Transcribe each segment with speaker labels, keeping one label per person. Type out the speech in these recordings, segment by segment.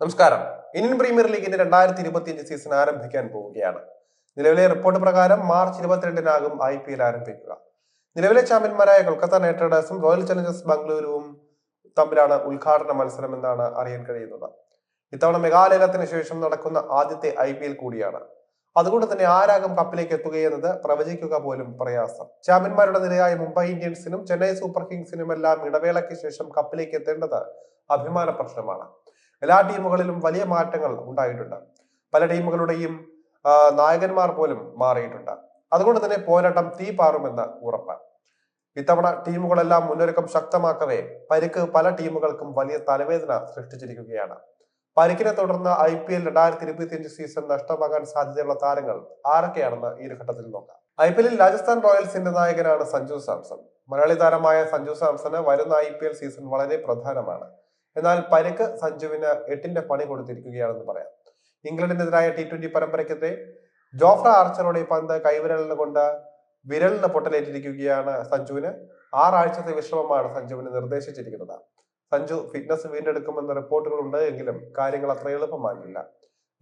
Speaker 1: നമസ്കാരം. Indian premier ലീഗിന്റെ രണ്ടായിരത്തി ഇരുപത്തിയഞ്ച് സീസൺ ആരംഭിക്കാൻ പോവുകയാണ്. നിലവിലെ റിപ്പോർട്ട് പ്രകാരം മാർച്ച് ഇരുപത്തിരണ്ടിനാകും ഐ പി എൽ ആരംഭിക്കുക. നിലവിലെ ചാമ്പ്യന്മാരായ കൊൽക്കത്ത നൈറ്റ് റൈഡേഴ്സും റോയൽ ചലഞ്ചേഴ്സ് ബാംഗ്ലൂരുവും തമ്മിലാണ് ഉദ്ഘാടന മത്സരം എന്നാണ് അറിയാൻ കഴിയുന്നത്. ഇത്തവണ മെഗാലയത്തിന് ശേഷം നടക്കുന്ന ആദ്യത്തെ ഐ പി എൽ കൂടിയാണ്. അതുകൊണ്ട് തന്നെ ആരാകും കപ്പിലേക്ക് എത്തുകയെന്നത് പ്രവചിക്കുക പോലും പ്രയാസം. ചാമ്പ്യന്മാരുടെ നിരയായ മുംബൈ ഇന്ത്യൻസിനും ചെന്നൈ സൂപ്പർ കിങ്സിനും എല്ലാം ഇടവേളയ്ക്ക് ശേഷം കപ്പിലേക്ക് എത്തേണ്ടത് അഭിമാന പ്രശ്നമാണ്. എല്ലാ ടീമുകളിലും വലിയ മാറ്റങ്ങൾ ഉണ്ടായിട്ടുണ്ട്. പല ടീമുകളുടെയും നായകന്മാർ പോലും മാറിയിട്ടുണ്ട്. അതുകൊണ്ട് തന്നെ പോരാട്ടം തീ പാറുമെന്ന് ഉറപ്പ്. ഇത്തവണ ടീമുകളെല്ലാം മുന്നൊരുക്കം ശക്തമാക്കവേ പരിക്ക് പല ടീമുകൾക്കും വലിയ തലവേദന സൃഷ്ടിച്ചിരിക്കുകയാണ്. പരിക്കിനെ തുടർന്ന് ഐ പി എൽ രണ്ടായിരത്തി ഇരുപത്തിയഞ്ച് സീസൺ നഷ്ടമാകാൻ സാധ്യതയുള്ള താരങ്ങൾ ആരൊക്കെയാണെന്ന് ഈ ഘട്ടത്തിൽ നോക്കാം. ഐ പി എല്ലിൽ രാജസ്ഥാൻ റോയൽസിന്റെ നായകനാണ് സഞ്ജു സാംസൺ. മലയാളി താരമായ സഞ്ജു സാംസന് വരുന്ന ഐ സീസൺ വളരെ പ്രധാനമാണ്. എന്നാൽ പരിക്ക് സഞ്ജുവിന് എട്ടിന്റെ പണി കൊടുത്തിരിക്കുകയാണെന്ന് പറയാം. ഇംഗ്ലണ്ടിനെതിരായ ടി ട്വന്റി പരമ്പരയ്ക്കെതിരെ ജോഫ്ര ആർച്ചറുടെ പന്ത് കൈവിരലിന് കൊണ്ട് വിരലിന് പൊട്ടലേറ്റിരിക്കുകയാണ് സഞ്ജുവിന്. ആറാഴ്ചത്തെ വിശ്രമമാണ് സഞ്ജുവിന് നിർദ്ദേശിച്ചിരിക്കുന്നത്. സഞ്ജു ഫിറ്റ്നസ് വീണ്ടെടുക്കുമെന്ന റിപ്പോർട്ടുകൾ ഉണ്ട് എങ്കിലും കാര്യങ്ങൾ അത്ര എളുപ്പമാകില്ല.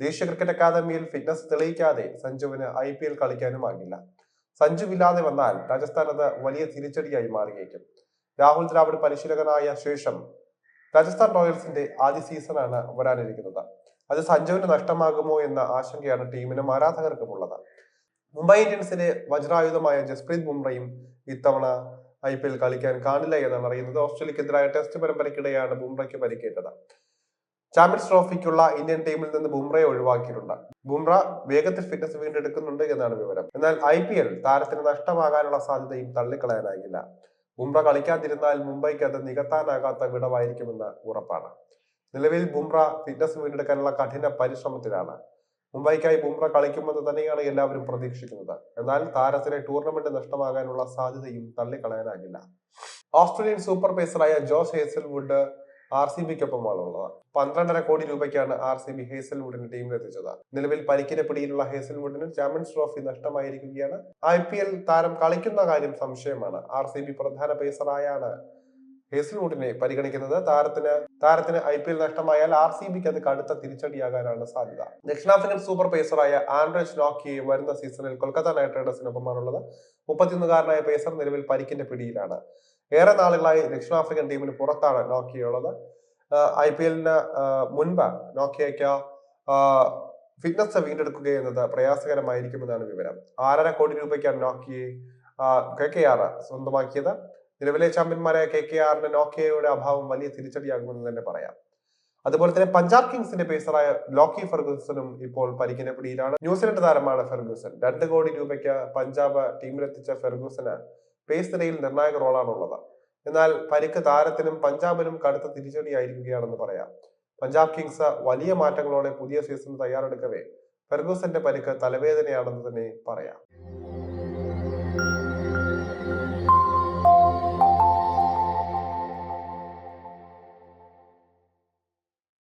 Speaker 1: ദേശീയ ക്രിക്കറ്റ് അക്കാദമിയിൽ ഫിറ്റ്നസ് തെളിയിക്കാതെ സഞ്ജുവിന് ഐ പി എൽ കളിക്കാനുമാകില്ല സഞ്ജു ഇല്ലാതെ വന്നാൽ രാജസ്ഥാൻ അത് വലിയ തിരിച്ചടിയായി മാറിയേക്കും. രാഹുൽ ദ്രാവിഡ് പരിശീലകനായ ശേഷം രാജസ്ഥാൻ റോയൽസിന്റെ ആദ്യ സീസണാണ് വരാനിരിക്കുന്നത്. അത് സഞ്ജുവിന് നഷ്ടമാകുമോ എന്ന ആശങ്കയാണ് ടീമിനും ആരാധകർക്കും ഉള്ളത് മുംബൈ ഇന്ത്യൻസിലെ വജ്രായുധമായ ജസ്പ്രീത് ബുംറയും ഇത്തവണ ഐ പി എൽ കളിക്കാൻ കാണില്ല എന്നാണ് അറിയുന്നത്. ഓസ്ട്രേലിയക്കെതിരായ ടെസ്റ്റ് പരമ്പരയ്ക്കിടെയാണ് ബുംറയ്ക്ക് പരിക്കേറ്റത്. ചാമ്പ്യൻസ് ട്രോഫിക്കുള്ള ഇന്ത്യൻ ടീമിൽ നിന്ന് ബുംറയെ ഒഴിവാക്കിയിട്ടുണ്ട്. ബുംറ വേഗത്തിൽ ഫിറ്റ്നസ് വീണ്ടെടുക്കുന്നുണ്ട് എന്നാണ് വിവരം. എന്നാൽ ഐ പി എൽ താരത്തിന് നഷ്ടമാകാനുള്ള സാധ്യതയും തള്ളിക്കളയാനാകില്ല ബുംറ കളിക്കാതിരുന്നാൽ മുംബൈക്ക് അത് നികത്താനാകാത്ത വിടവായിരിക്കുമെന്ന് ഉറപ്പാണ്. നിലവിൽ ബുംറ ഫിറ്റ്നസ് വീണ്ടെടുക്കാനുള്ള കഠിന പരിശ്രമത്തിലാണ്. മുംബൈക്കായി ബുംറ കളിക്കുമെന്ന് തന്നെയാണ് എല്ലാവരും പ്രതീക്ഷിക്കുന്നത്. എന്നാൽ താരത്തിന് ടൂർണമെന്റ് നഷ്ടമാകാനുള്ള സാധ്യതയും തള്ളിക്കളയാനാകില്ല. ഓസ്ട്രേലിയൻ സൂപ്പർ പേസറായ ജോസ് ഹേസൽവുഡ് ആർ സി ബിക്കൊപ്പമാണ് ഉള്ളത് പന്ത്രണ്ടര കോടി രൂപയ്ക്കാണ് ആർ സി ബി ഹേസൽവുഡിന് ടീമിലെത്തിച്ചത് നിലവിൽ പരിക്കിന് പിടിയിലുള്ള ഹേസൽവുഡിന് ചാമ്പ്യൻസ് ട്രോഫി നഷ്ടമായിരിക്കുകയാണ്. ഐ പി എൽ താരം കളിക്കുന്ന കാര്യം സംശയമാണ്. ആർ സി ബി പ്രധാന പേസറായാണ് ഹേസൽവുഡിനെ പരിഗണിക്കുന്നത്. താരത്തിന് താരത്തിന് ഐ പി എൽ നഷ്ടമായാൽ ആർ സി ബിക്ക് അത് കടുത്ത തിരിച്ചടിയാകാനാണ് സാധ്യത. ദക്ഷിണാഫ്രിക്കൻ സൂപ്പർ പേസറായ ആൻഡ്രസ് നോക്കിയെ വരുന്ന സീസണിൽ കൊൽക്കത്ത നൈറ്റ് റൈഡേഴ്സിനൊപ്പമാണുള്ളത്. മുപ്പത്തിയൊന്നുകാരനായ പേസർ നിലവിൽ പരിക്കിന്റെ പിടിയിലാണ്. ഏറെ നാളുകളായി ദക്ഷിണാഫ്രിക്കൻ ടീമിന് പുറത്താണ് നോക്കിയുള്ളത്. ഐ പി എല്ലിന് മുൻപ് നോക്കിയയ്ക്ക് ഫിറ്റ്നസ് വീണ്ടെടുക്കുക എന്നത് പ്രയാസകരമായിരിക്കുമെന്നാണ് വിവരം. ആറര കോടി രൂപയ്ക്കാണ് നോക്കിയെ കെ കെ ആർ സ്വന്തമാക്കിയത്. നിലവിലെ ചാമ്പ്യന്മാരായ കെ കെ ആറിന് നോക്കിയയുടെ അഭാവം വലിയ തിരിച്ചടിയാകുമെന്ന് തന്നെ പറയാം. അതുപോലെ തന്നെ പഞ്ചാബ് കിങ്സിന്റെ പേസറായ ലോക്കി ഫെർഗൂസനും ഇപ്പോൾ പരിക്കിന്റെ പിടിയിലാണ് ന്യൂസിലൻഡ് താരമാണ് ഫെർഗൂസൺ. രണ്ട് കോടി രൂപയ്ക്ക് പഞ്ചാബ് ടീമിലെത്തിച്ച ഫെർഗൂസന് പേസ് നിരയിൽ നിർണായക റോളാണുള്ളത്. എന്നാൽ പരിക്ക് താരത്തിനും പഞ്ചാബിനും കടുത്ത തിരിച്ചടിയായിരിക്കുകയാണെന്ന് പറയാം. പഞ്ചാബ് കിങ്സ് വലിയ മാറ്റങ്ങളോടെ പുതിയ സീസൺ തയ്യാറെടുക്കവേ ഫെർഗൂസന്റെ പരിക്ക് തലവേദനയാണെന്ന് തന്നെ പറയാം.